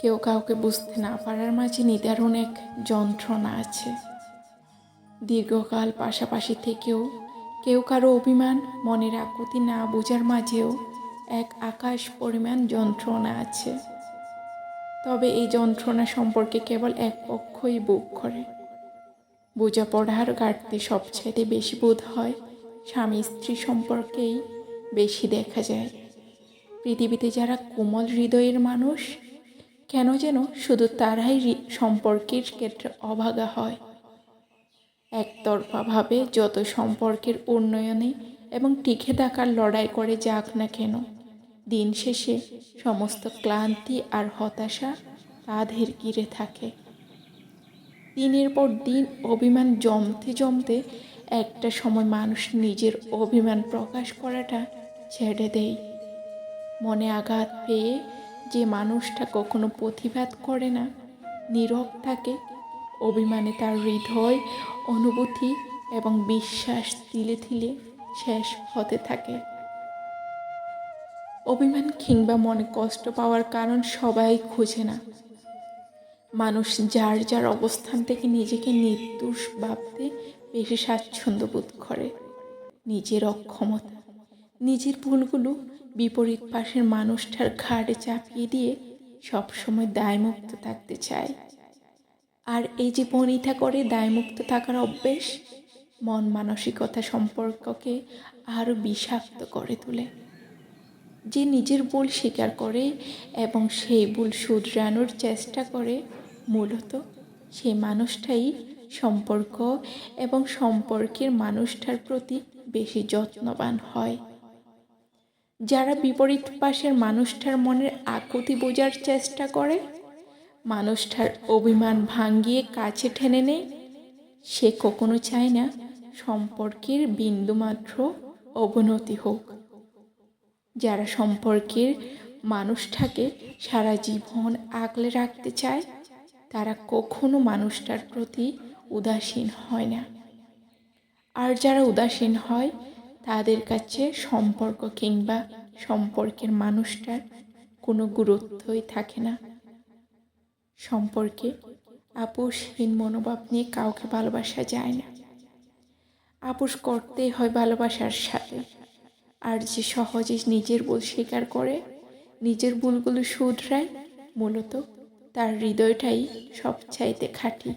কেউ কাউকে বুঝতে না পারার মাঝে নিদারুণ এক যন্ত্রণা আছে। দীর্ঘকাল পাশাপাশি থেকেও কেউ কারও অভিমান, মনের আকুতি না বোঝার মাঝেও এক আকাশ পরিমাণ যন্ত্রণা আছে। তবে এই যন্ত্রণা সম্পর্কে কেবল এক পক্ষই বুক করে। বোঝাপড়ার ঘাটতি সবচাইতে বেশি বোধ হয় স্বামী স্ত্রী সম্পর্কেই বেশি দেখা যায়। পৃথিবীতে যারা কোমল হৃদয়ের মানুষ কেন যেন শুধু তারাই সম্পর্কের ক্ষেত্রে অভাগা হয়। একতরফাভাবে যত সম্পর্কের উন্নয়নে এবং টিকে থাকার লড়াই করে যাক না কেন, দিন শেষে সমস্ত ক্লান্তি আর হতাশা তাদের ঘিরে থাকে। দিনের পর দিন অভিমান জমতে জমতে একটা সময় মানুষ নিজের অভিমান প্রকাশ করাটা ছেড়ে দেয়। মনে আঘাত পেয়ে যে মানুষটা কখনো প্রতিবাদ করে না, নীরব থাকে, অভিমানে তার হৃদয়, অনুভূতি এবং বিশ্বাস তিলে তিলে শেষ হতে থাকে। অভিমান কিংবা মনে কষ্ট পাওয়ার কারণ সবাই খুঁজে না। মানুষ যার যার অবস্থান থেকে নিজেকে নির্দোষ ভাবতে বেশি স্বাচ্ছন্দ্য বোধ করে। নিজের অক্ষমতা নিজের ভুলগুলো বিপরীত পাশের মানুষটার ঘাড়ে চাপিয়ে দিয়ে সবসময় দায়মুক্ত থাকতে চায়। আর এই যে বনিতা করে দায়মুক্ত থাকার অভ্যেস, মন মানসিকতা সম্পর্ককে আরও বিষাক্ত করে তোলে। যে নিজের ভুল স্বীকার করে এবং সেই ভুল শুধরানোর চেষ্টা করে মূলত সেই মানুষটাই সম্পর্ক এবং সম্পর্কের মানুষটার প্রতি বেশি যত্নবান হয়। যারা বিপরীত পাশের মানুষটার মনের আকুতি বোঝার চেষ্টা করে, মানুষটার অভিমান ভাঙ্গিয়ে কাছে টেনে নেয়, সে কখনো চায় না সম্পর্কের বিন্দুমাত্র অবনতি হোক। যারা সম্পর্কের মানুষটাকে সারা জীবন আগলে রাখতে চায়, তারা কখনো মানুষটার প্রতি উদাসীন হয় না। আর যারা উদাসীন হয় তাদের কাছে সম্পর্ক কিংবা সম্পর্কের মানুষটার কোনো গুরুত্বই থাকে না। সম্পর্কে আপোষহীন মনোভাব নিয়ে কাউকে ভালোবাসা যায় না। আপোষ করতেই হয় ভালোবাসার সাথে। আর যে সহজে নিজের ভুল স্বীকার করে, নিজের ভুলগুলো শুধরায়, মূলত তার হৃদয়টাই সবচাইতে খাঁটি।